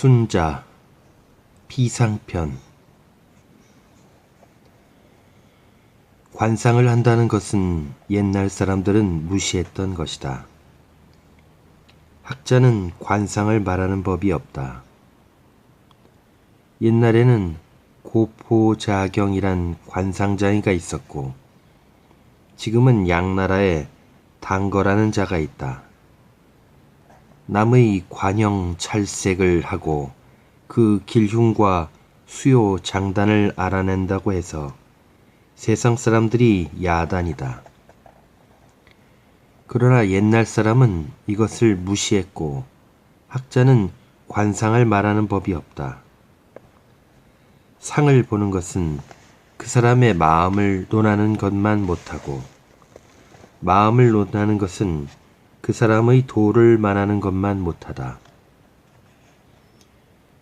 순자 비상편 관상을 한다는 것은 옛날 사람들은 무시했던 것이다. 학자는 관상을 말하는 법이 없다. 옛날에는 고포자경이란 관상장이가 있었고 지금은 양나라에 당거라는 자가 있다. 남의 관형 찰색을 하고 그 길흉과 수요 장단을 알아낸다고 해서 세상 사람들이 야단이다. 그러나 옛날 사람은 이것을 무시했고 학자는 관상을 말하는 법이 없다. 상을 보는 것은 그 사람의 마음을 논하는 것만 못하고 마음을 논하는 것은 그 사람의 도를 말하는 것만 못하다.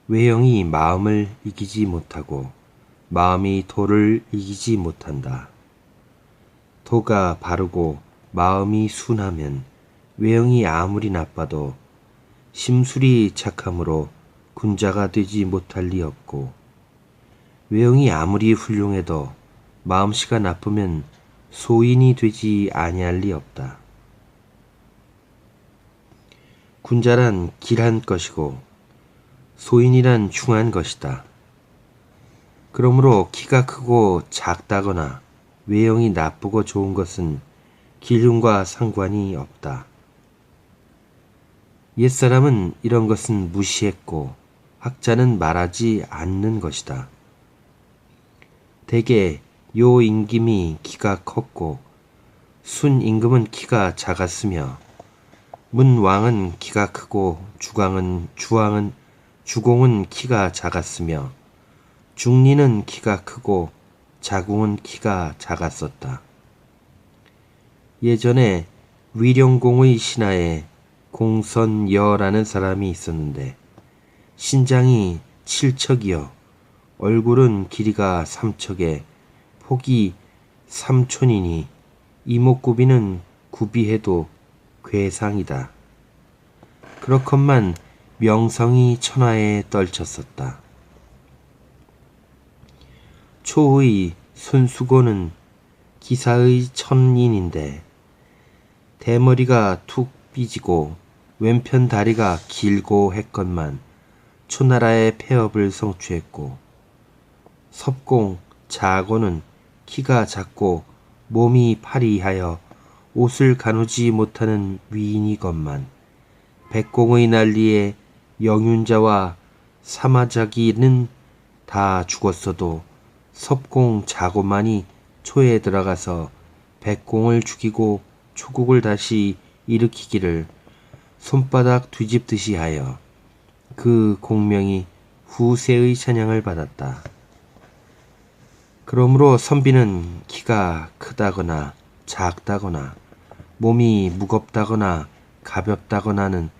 외형이 마음을 이기지 못하고 마음이 도를 이기지 못한다. 도가 바르고 마음이 순하면 외형이 아무리 나빠도 심술이 착함으로 군자가 되지 못할 리 없고 외형이 아무리 훌륭해도 마음씨가 나쁘면 소인이 되지 아니할 리 없다. 군자란 길한 것이고 소인이란 중한 것이다. 그러므로 키가 크고 작다거나 외형이 나쁘고 좋은 것은 기름과 상관이 없다. 옛사람은 이런 것은 무시했고 학자는 말하지 않는 것이다. 대개 요 임금이 키가 컸고 순 임금은 키가 작았으며 문왕은 키가 크고 주광은 주왕은 주공은 키가 작았으며 중리는 키가 크고 자궁은 키가 작았었다. 예전에 위령공의 신하에 공선여라는 사람이 있었는데 신장이 칠척이여 얼굴은 길이가 삼척에 폭이 삼촌이니 이목구비는 구비해도 괴상이다. 그렇건만 명성이 천하에 떨쳤었다. 초의 손수고는 기사의 천인인데 대머리가 툭 삐지고 왼편 다리가 길고 했건만 초나라의 폐업을 성취했고 섭공 자고는 키가 작고 몸이 파리하여 옷을 가누지 못하는 위인이건만 백공의 난리에 영윤자와 사마자기는 다 죽었어도 섭공 자고만이 초에 들어가서 백공을 죽이고 초국을 다시 일으키기를 손바닥 뒤집듯이 하여 그 공명이 후세의 찬양을 받았다. 그러므로 선비는 키가 크다거나 작다거나 몸이 무겁다거나 가볍다거나는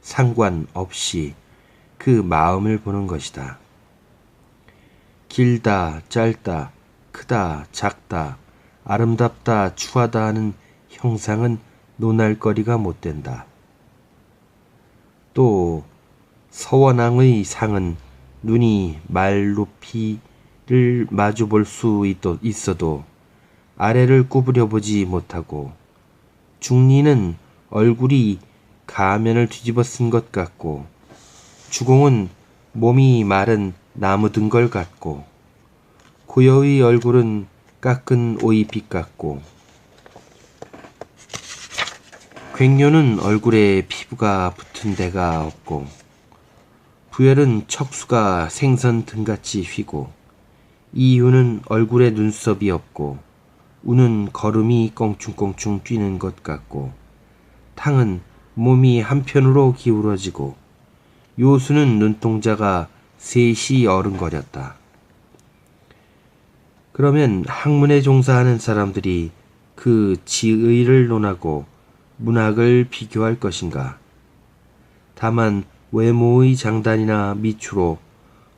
상관없이 그 마음을 보는 것이다. 길다, 짧다, 크다, 작다, 아름답다, 추하다 하는 형상은 논할거리가 못 된다. 또 서원왕의 상은 눈이 말 높이를 마주 볼 수 있어도 아래를 구부려 보지 못하고 중리는 얼굴이 가면을 뒤집어 쓴 것 같고 주공은 몸이 마른 나무 든걸 같고 고여의 얼굴은 깎은 오이빛 같고 괭료는 얼굴에 피부가 붙은 데가 없고 부열은 척수가 생선 등같이 휘고 이유는 얼굴에 눈썹이 없고 우는 걸음이 껑충껑충 뛰는 것 같고 탕은 몸이 한편으로 기울어지고 요수는 눈동자가 셋이 어른거렸다. 그러면 학문에 종사하는 사람들이 그 지의를 논하고 문학을 비교할 것인가? 다만 외모의 장단이나 미추로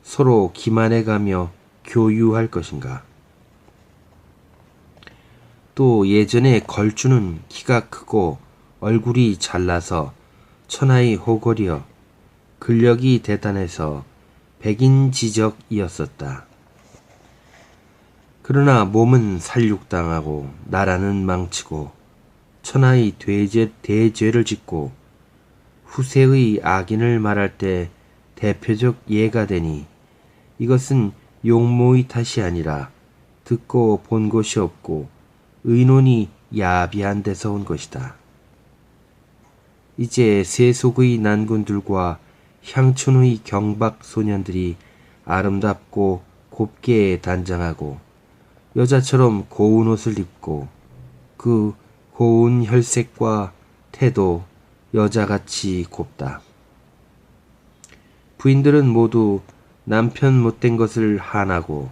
서로 기만해가며 교유할 것인가? 또 예전에 걸주는 키가 크고 얼굴이 잘나서 천하의 호걸이여 근력이 대단해서 백인 지적이었었다. 그러나 몸은 살육당하고 나라는 망치고 천하의 대죄, 대죄를 짓고 후세의 악인을 말할 때 대표적 예가 되니 이것은 용모의 탓이 아니라 듣고 본 것이 없고 의논이 야비한 데서 온 것이다. 이제 세속의 난군들과 향춘의 경박 소년들이 아름답고 곱게 단장하고 여자처럼 고운 옷을 입고 그 고운 혈색과 태도 여자같이 곱다. 부인들은 모두 남편 못된 것을 한하고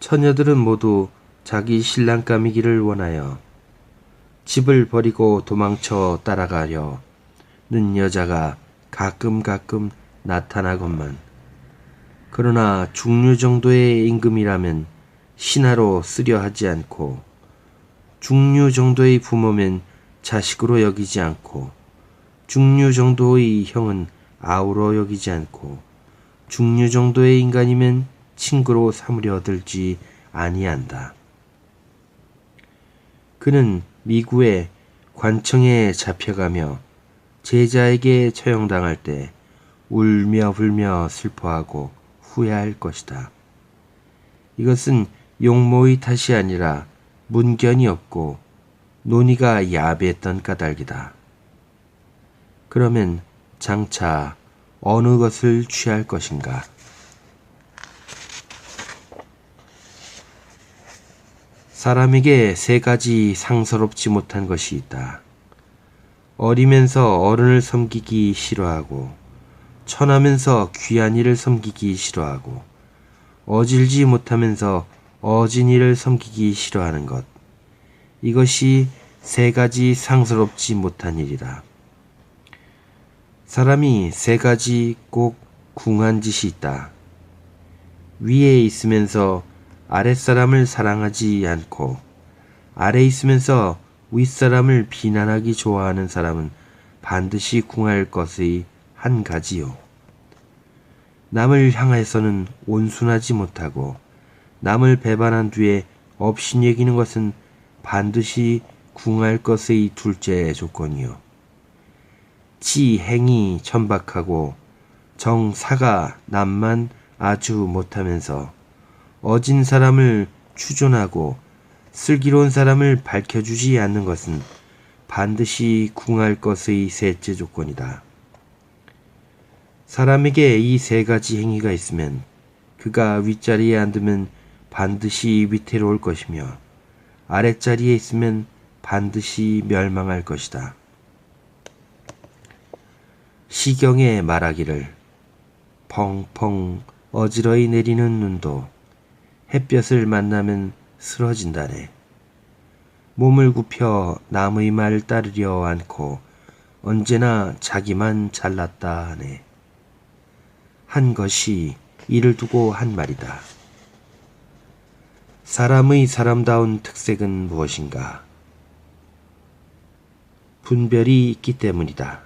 처녀들은 모두 자기 신랑감이기를 원하여 집을 버리고 도망쳐 따라가려 는 여자가 가끔 가끔 나타나건만 그러나 중류 정도의 임금이라면 신하로 쓰려 하지 않고 중류 정도의 부모면 자식으로 여기지 않고 중류 정도의 형은 아우로 여기지 않고 중류 정도의 인간이면 친구로 삼으려 들지 아니한다. 그는 미국의 관청에 잡혀가며 제자에게 처형당할 때 울며 불며 슬퍼하고 후회할 것이다. 이것은 용모의 탓이 아니라 문견이 없고 논의가 야비했던 까닭이다. 그러면 장차 어느 것을 취할 것인가? 사람에게 세 가지 상서롭지 못한 것이 있다. 어리면서 어른을 섬기기 싫어하고, 천하면서 귀한 이를 섬기기 싫어하고, 어질지 못하면서 어진 이를 섬기기 싫어하는 것. 이것이 세 가지 상스럽지 못한 일이다. 사람이 세 가지 꼭 궁한 짓이 있다. 위에 있으면서 아랫사람을 사랑하지 않고 아래 있으면서 윗사람을 비난하기 좋아하는 사람은 반드시 궁할 것의 한 가지요. 남을 향해서는 온순하지 못하고 남을 배반한 뒤에 업신 여기는 것은 반드시 궁할 것의 둘째 조건이요. 지 행이 천박하고 정사가 남만 아주 못하면서 어진 사람을 추존하고 슬기로운 사람을 밝혀주지 않는 것은 반드시 궁할 것의 셋째 조건이다. 사람에게 이 세 가지 행위가 있으면 그가 윗자리에 앉으면 반드시 위태로울 것이며 아랫자리에 있으면 반드시 멸망할 것이다. 시경에 말하기를 펑펑 어지러이 내리는 눈도 햇볕을 만나면 쓰러진다네. 몸을 굽혀 남의 말 따르려 않고 언제나 자기만 잘났다 하네. 한 것이 이를 두고 한 말이다. 사람의 사람다운 특색은 무엇인가? 분별이 있기 때문이다.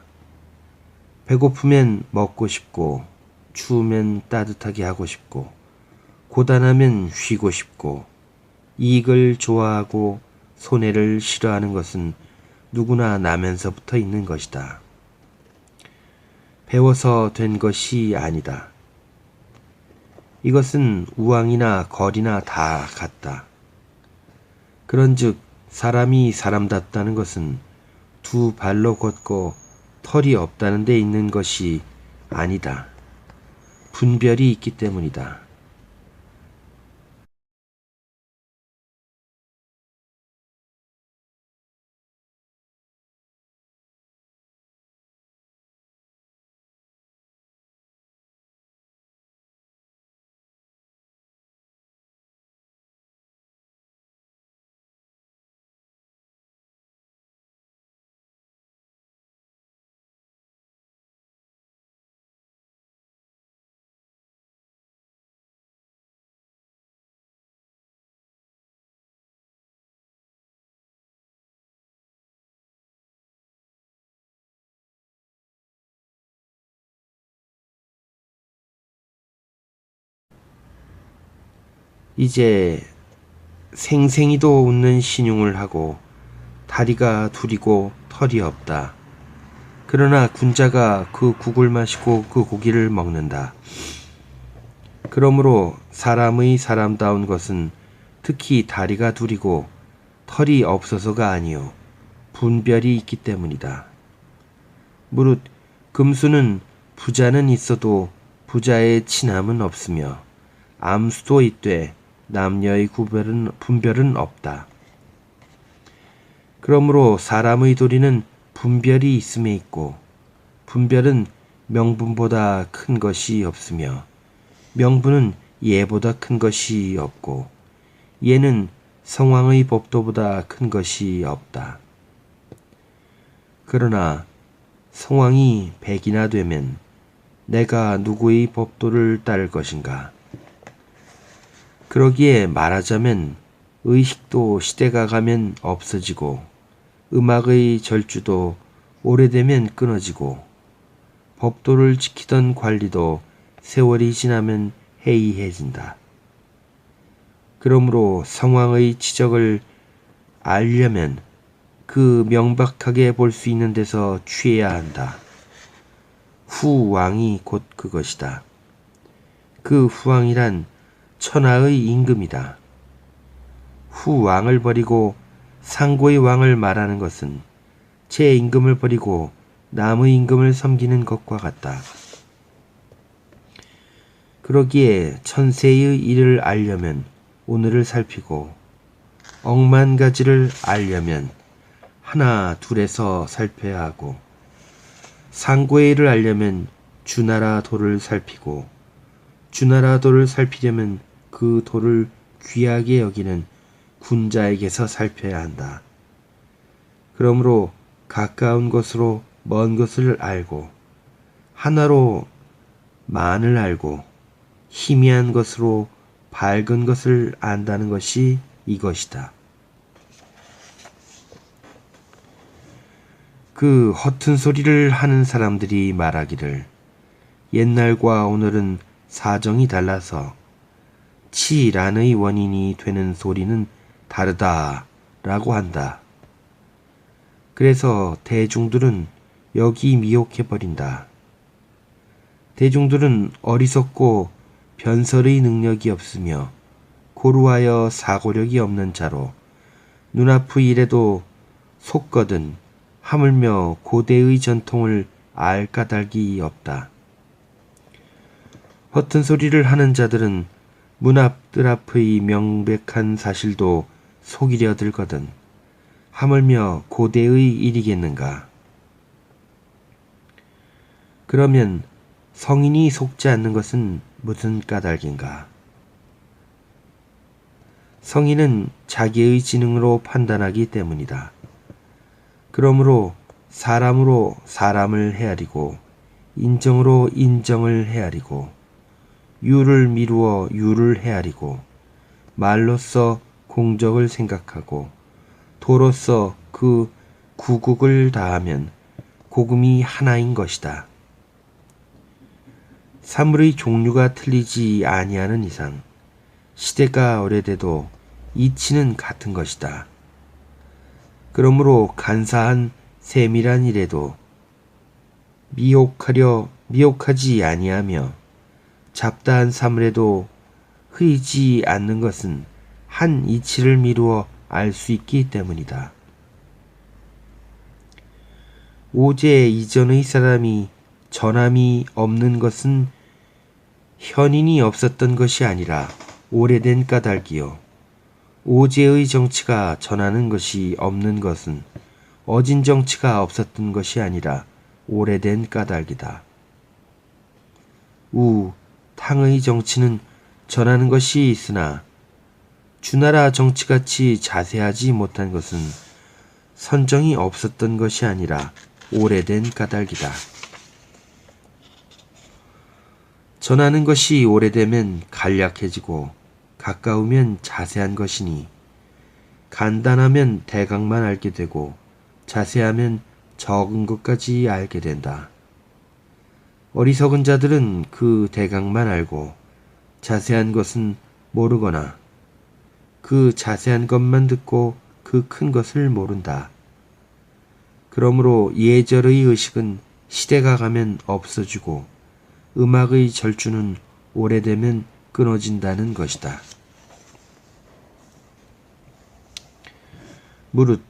배고프면 먹고 싶고, 추우면 따뜻하게 하고 싶고, 고단하면 쉬고 싶고, 이익을 좋아하고 손해를 싫어하는 것은 누구나 나면서부터 있는 것이다. 배워서 된 것이 아니다. 이것은 우왕이나 거리나 다 같다. 그런즉 사람이 사람답다는 것은 두 발로 걷고 털이 없다는 데 있는 것이 아니다. 분별이 있기 때문이다. 이제 생생히도 웃는 신용을 하고 다리가 둘이고 털이 없다. 그러나 군자가 그 국을 마시고 그 고기를 먹는다. 그러므로 사람의 사람다운 것은 특히 다리가 둘이고 털이 없어서가 아니요 분별이 있기 때문이다. 무릇 금수는 부자는 있어도 부자의 친함은 없으며 암수도 있되 남녀의 구별은 분별은 없다. 그러므로 사람의 도리는 분별이 있음에 있고 분별은 명분보다 큰 것이 없으며 명분은 예보다 큰 것이 없고 예는 성왕의 법도보다 큰 것이 없다. 그러나 성왕이 백이나 되면 내가 누구의 법도를 따를 것인가? 그러기에 말하자면 의식도 시대가 가면 없어지고 음악의 절주도 오래되면 끊어지고 법도를 지키던 관리도 세월이 지나면 해이해진다. 그러므로 성왕의 지적을 알려면 그 명박하게 볼 수 있는 데서 취해야 한다. 후왕이 곧 그것이다. 그 후왕이란 천하의 임금이다. 후 왕을 버리고 상고의 왕을 말하는 것은 제 임금을 버리고 남의 임금을 섬기는 것과 같다. 그러기에 천세의 일을 알려면 오늘을 살피고 억만 가지를 알려면 하나 둘에서 살펴야 하고 상고의 일을 알려면 주나라 도를 살피고 주나라 도를 살피려면 그 도를 귀하게 여기는 군자에게서 살펴야 한다. 그러므로 가까운 것으로 먼 것을 알고 하나로 만을 알고 희미한 것으로 밝은 것을 안다는 것이 이것이다. 그 허튼 소리를 하는 사람들이 말하기를 옛날과 오늘은 사정이 달라서 치란의 원인이 되는 소리는 다르다 라고 한다. 그래서 대중들은 여기 미혹해버린다. 대중들은 어리석고 변설의 능력이 없으며 고루하여 사고력이 없는 자로 눈앞의 일에도 속거든 하물며 고대의 전통을 알 까닭이 없다. 허튼 소리를 하는 자들은 문 앞뜰 앞의 명백한 사실도 속이려 들거든 하물며 고대의 일이겠는가. 그러면 성인이 속지 않는 것은 무슨 까닭인가? 성인은 자기의 지능으로 판단하기 때문이다. 그러므로 사람으로 사람을 헤아리고 인정으로 인정을 헤아리고 유를 미루어 유를 헤아리고 말로써 공적을 생각하고 도로써 그 구국을 다하면 고금이 하나인 것이다. 사물의 종류가 틀리지 아니하는 이상 시대가 오래돼도 이치는 같은 것이다. 그러므로 간사한 세밀한 일에도 미혹하려 미혹하지 아니하며 잡다한 사물에도 흐이지 않는 것은 한 이치를 미루어 알 수 있기 때문이다. 오제 이전의 사람이 전함이 없는 것은 현인이 없었던 것이 아니라 오래된 까닭이요. 오제의 정치가 전하는 것이 없는 것은 어진 정치가 없었던 것이 아니라 오래된 까닭이다. 우, 탕의 정치는 전하는 것이 있으나 주나라 정치같이 자세하지 못한 것은 선정이 없었던 것이 아니라 오래된 까닭이다. 전하는 것이 오래되면 간략해지고 가까우면 자세한 것이니 간단하면 대강만 알게 되고 자세하면 적은 것까지 알게 된다. 어리석은 자들은 그 대강만 알고 자세한 것은 모르거나 그 자세한 것만 듣고 그 큰 것을 모른다. 그러므로 예절의 의식은 시대가 가면 없어지고 음악의 절주는 오래되면 끊어진다는 것이다. 무릇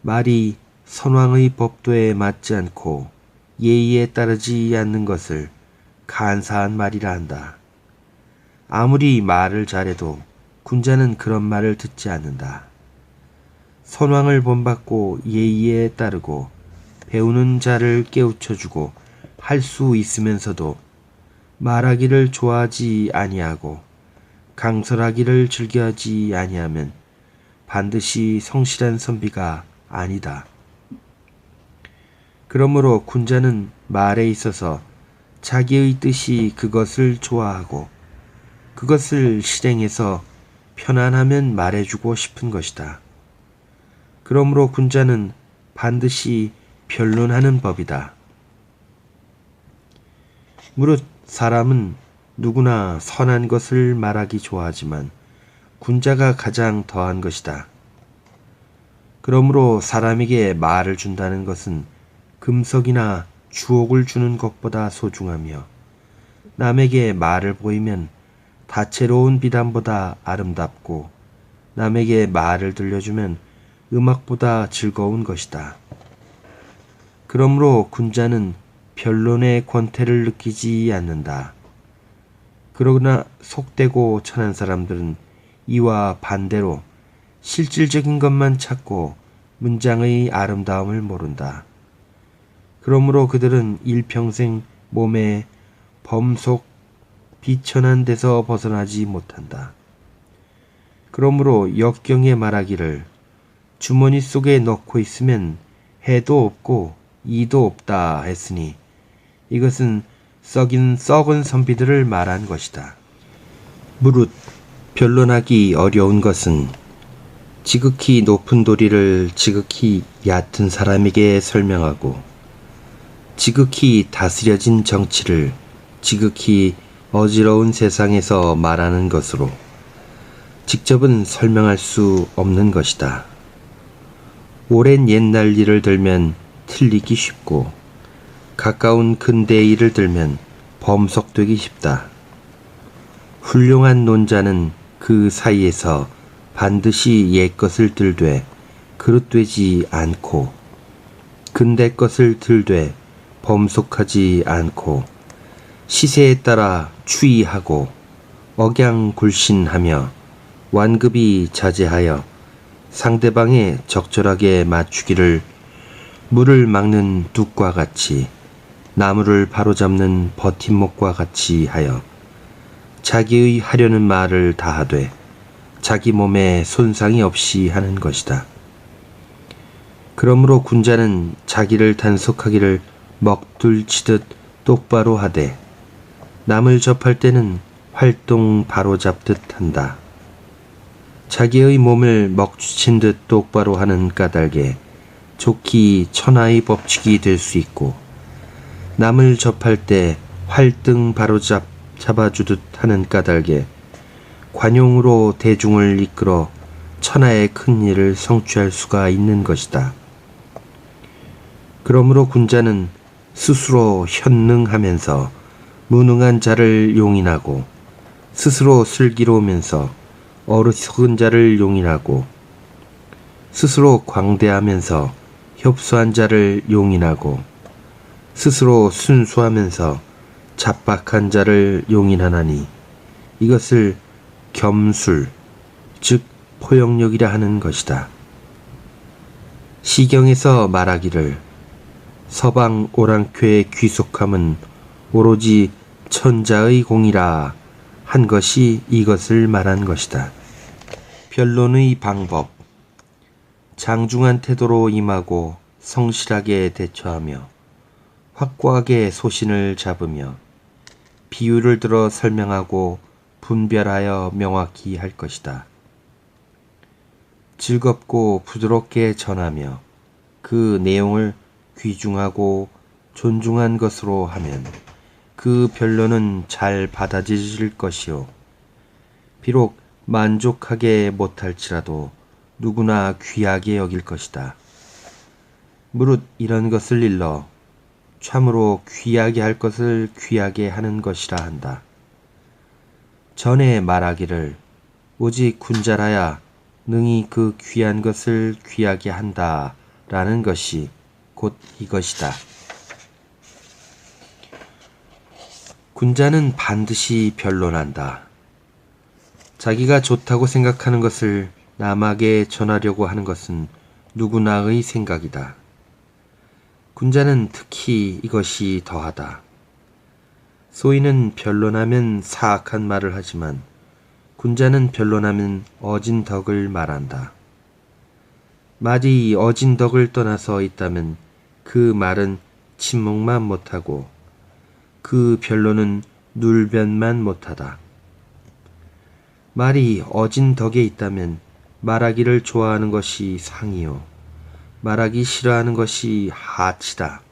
말이 선왕의 법도에 맞지 않고 예의에 따르지 않는 것을 간사한 말이라 한다. 아무리 말을 잘해도 군자는 그런 말을 듣지 않는다. 선왕을 본받고 예의에 따르고 배우는 자를 깨우쳐주고 할 수 있으면서도 말하기를 좋아하지 아니하고 강설하기를 즐겨하지 아니하면 반드시 성실한 선비가 아니다. 그러므로 군자는 말에 있어서 자기의 뜻이 그것을 좋아하고 그것을 실행해서 편안하면 말해주고 싶은 것이다. 그러므로 군자는 반드시 변론하는 법이다. 무릇 사람은 누구나 선한 것을 말하기 좋아하지만 군자가 가장 더한 것이다. 그러므로 사람에게 말을 준다는 것은 금석이나 주옥을 주는 것보다 소중하며 남에게 말을 보이면 다채로운 비단보다 아름답고 남에게 말을 들려주면 음악보다 즐거운 것이다. 그러므로 군자는 변론의 권태를 느끼지 않는다. 그러나 속되고 천한 사람들은 이와 반대로 실질적인 것만 찾고 문장의 아름다움을 모른다. 그러므로 그들은 일평생 몸에 범속 비천한 데서 벗어나지 못한다. 그러므로 역경에 말하기를 주머니 속에 넣고 있으면 해도 없고 이도 없다 했으니 이것은 썩인 썩은 선비들을 말한 것이다. 무릇 변론하기 어려운 것은 지극히 높은 도리를 지극히 얕은 사람에게 설명하고 지극히 다스려진 정치를 지극히 어지러운 세상에서 말하는 것으로 직접은 설명할 수 없는 것이다. 오랜 옛날 일을 들면 틀리기 쉽고 가까운 근대 일을 들면 범석되기 쉽다. 훌륭한 논자는 그 사이에서 반드시 옛 것을 들되 그릇되지 않고 근대 것을 들되 범속하지 않고 시세에 따라 추이하고 억양굴신하며 완급이 자제하여 상대방에 적절하게 맞추기를 물을 막는 둑과 같이 나무를 바로잡는 버팀목과 같이 하여 자기의 하려는 말을 다하되 자기 몸에 손상이 없이 하는 것이다. 그러므로 군자는 자기를 단속하기를 먹둘치듯 똑바로 하되 남을 접할 때는 활동 바로 잡듯 한다. 자기의 몸을 먹주친 듯 똑바로 하는 까닭에 좋기 천하의 법칙이 될 수 있고 남을 접할 때 활등 바로 잡 잡아주듯 하는 까닭에 관용으로 대중을 이끌어 천하의 큰 일을 성취할 수가 있는 것이다. 그러므로 군자는 스스로 현능하면서 무능한 자를 용인하고 스스로 슬기로우면서 어리석은 자를 용인하고 스스로 광대하면서 협소한 자를 용인하고 스스로 순수하면서 잡박한 자를 용인하나니 이것을 겸술 즉 포용력이라 하는 것이다. 시경에서 말하기를 서방 오랑캐의 귀속함은 오로지 천자의 공이라 한 것이 이것을 말한 것이다. 변론의 방법 장중한 태도로 임하고 성실하게 대처하며 확고하게 소신을 잡으며 비유를 들어 설명하고 분별하여 명확히 할 것이다. 즐겁고 부드럽게 전하며 그 내용을 귀중하고 존중한 것으로 하면 그 변론은 잘 받아들일 것이요. 비록 만족하게 못할지라도 누구나 귀하게 여길 것이다. 무릇 이런 것을 일러 참으로 귀하게 할 것을 귀하게 하는 것이라 한다. 전에 말하기를 오직 군자라야 능히 그 귀한 것을 귀하게 한다 라는 것이 곧 이것이다. 군자는 반드시 변론한다. 자기가 좋다고 생각하는 것을 남에게 전하려고 하는 것은 누구나의 생각이다. 군자는 특히 이것이 더하다. 소인은 변론하면 사악한 말을 하지만 군자는 변론하면 어진 덕을 말한다. 말이 어진 덕을 떠나서 있다면 그 말은 침묵만 못하고 그 변론은 눌변만 못하다. 말이 어진 덕에 있다면 말하기를 좋아하는 것이 상이요. 말하기 싫어하는 것이 하치다.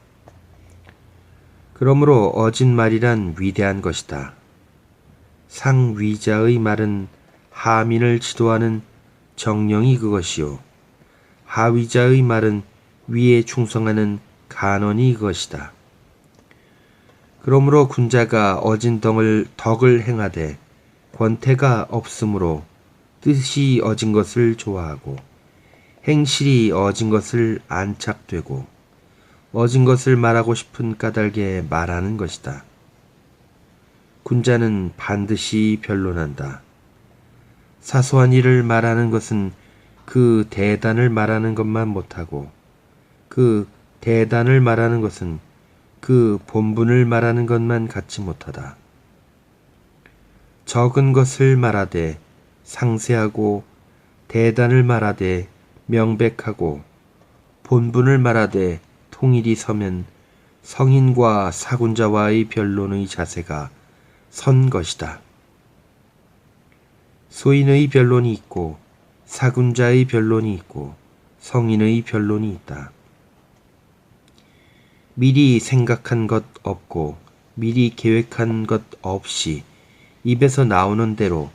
그러므로 어진 말이란 위대한 것이다. 상위자의 말은 하민을 지도하는 정령이 그것이요. 하위자의 말은 위에 충성하는 간언이 그것이다. 그러므로 군자가 어진 덕을, 덕을 행하되 권태가 없으므로 뜻이 어진 것을 좋아하고 행실이 어진 것을 안착되고 어진 것을 말하고 싶은 까닭에 말하는 것이다. 군자는 반드시 변론한다. 사소한 일을 말하는 것은 그 대단을 말하는 것만 못하고 그 대단을 말하는 것은 그 본분을 말하는 것만 갖지 못하다. 적은 것을 말하되 상세하고 대단을 말하되 명백하고 본분을 말하되 통일이 서면 성인과 사군자와의 변론의 자세가 선 것이다. 소인의 변론이 있고 사군자의 변론이 있고 성인의 변론이 있다. 미리 생각한 것 없고 미리 계획한 것 없이 입에서 나오는 대로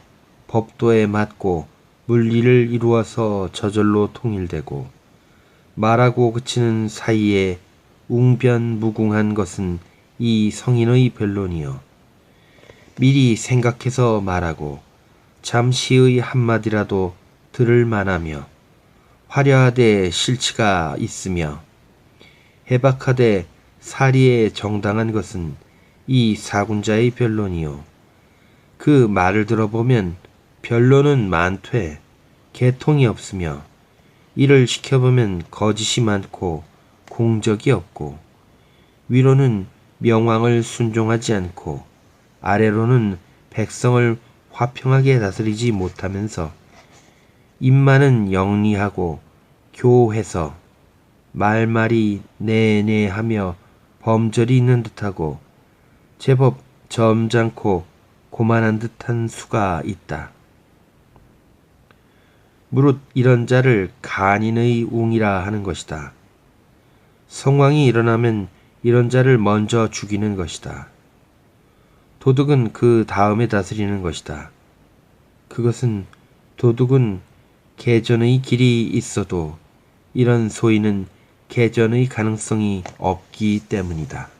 법도에 맞고 물리를 이루어서 저절로 통일되고 말하고 그치는 사이에 웅변무궁한 것은 이 성인의 변론이요. 미리 생각해서 말하고 잠시의 한마디라도 들을 만하며 화려하되 실치가 있으며 해박하되 사리에 정당한 것은 이 사군자의 변론이요. 그 말을 들어보면 변론은 많되 개통이 없으며 이를 시켜보면 거짓이 많고 공적이 없고 위로는 명왕을 순종하지 않고 아래로는 백성을 화평하게 다스리지 못하면서 입만은 영리하고 교해서 말말이 네네하며 범절이 있는 듯하고 제법 점잖고 고만한 듯한 수가 있다. 무릇 이런 자를 간인의 웅이라 하는 것이다. 성왕이 일어나면 이런 자를 먼저 죽이는 것이다. 도둑은 그 다음에 다스리는 것이다. 그것은 도둑은 개전의 길이 있어도 이런 소인은 개전의 가능성이 없기 때문이다.